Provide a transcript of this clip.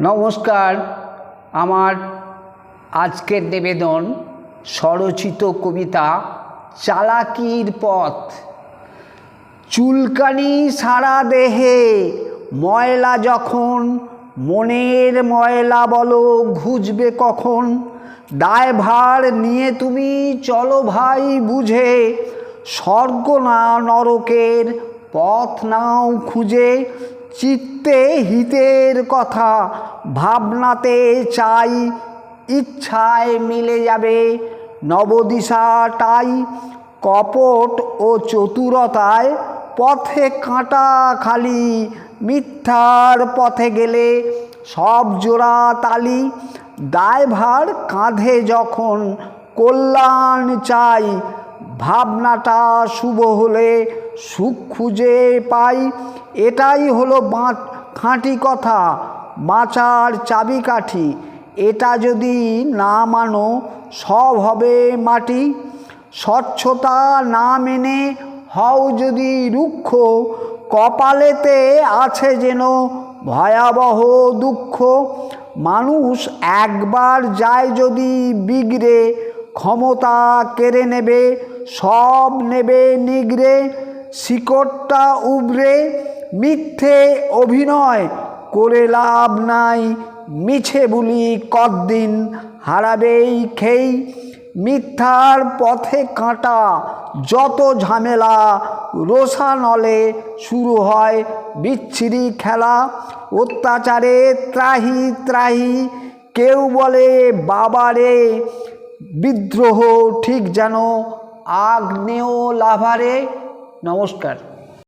নমস্কার। আমার আজকের নিবেদন স্বরচিত কবিতা চালাকির পথ। চুলকানি সারা দেহে, ময়লা যখন, মনের ময়লা বলো, ঘুজবে কখন? দায়ভার নিয়ে তুমি চলো ভাই বুঝে, স্বর্গ না নরকের পথ নাও খুঁজে চিত্তে হিতের কথা, ভাবনাতে চাই, ইচ্ছায় মিলে যাবে নবদিশাটাই। কপট ও চতুরতায় পথে কাঁটা খালি, মিথ্যার পথে গেলে সব জোড়া তালি। দায়ভার কাঁধে যখন কল্যাণ চাই ভাবনাটা শুভ হলে সুখ খুঁজে পাই। এটাই হলো বাঁ খাঁটি কথা, বাঁচার চাবিকাঠি। এটা যদি না মানো, সব হবে মাটি। স্বচ্ছতা না মেনে হও যদি রুক্ষ, কপালেতে আছে যেন ভয়াবহ দুঃখ। মানুষ একবার যায় যদি বিগড়ে, ক্ষমতা কেড়ে নেবে সব নেবে নিগড়ে, শিকড়টা উবরে মিথ্যে অভিনয় করে লাভ নাই, মিছে বলি কদিন হারাবেই খেই। মিথ্যার পথে কাঁটা যত ঝামেলা রোষানলে শুরু হয় বিচ্ছিরি খেলা। অত্যাচারে ত্রাহি ত্রাহি কেউ বলে বাবারে বিদ্রোহ ঠিক যেন আগ্নেয় লাভারে নমস্কার।